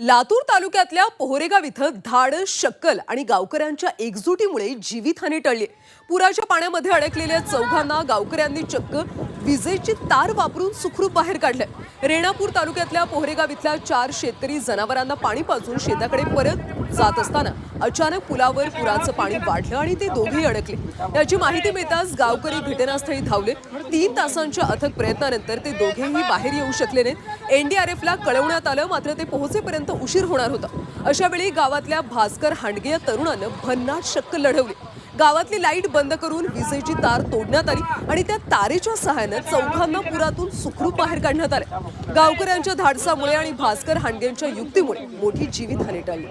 लातूर तालुक्यातल्या पोहरेगाव इथं धाड शक्कल आणि गावकऱ्यांच्या एकजुटीमुळे जीवितहानी टळली. पुराच्या पाण्यामध्ये अडकलेल्या चौघांना गावकऱ्यांनी चक्क विजेची तार वापरून सुखरूप बाहेर काढलंय रेणापूर तालुक्यातल्या पोहरेगाव इथल्या चार शेतकरी जनावरांना पाणी पाजून शेताकडे परत जात असताना अचानक पुलावर पुराचं पाणी वाढलं आणि ते दोघेही अडकले. याची माहिती मिळताच गावकरी घटनास्थळी धावले. तीन तासांच्या अथक प्रयत्नानंतर ते दोघेही बाहेर येऊ शकले नाहीत. एनडीआरएफला कळवण्यात आलं मात्र ते पोहोचेपर्यंत उशीर होणार होता. अशा वेळी गावातल्या भास्कर हांडगे या तरुणानं भन्नाट शक्क लढवली. गावातली लाइट बंद करून विजेची तार तोडण्यात आली आणि त्या तारेच्या सहाय्यानं चौघांना पुरातून सुखरूप बाहेर काढण्यात आले. गावकऱ्यांच्या धाडसामुळे आणि भास्कर हांडगेंच्या युक्तीमुळे मोठी जीवितहानी टाळली.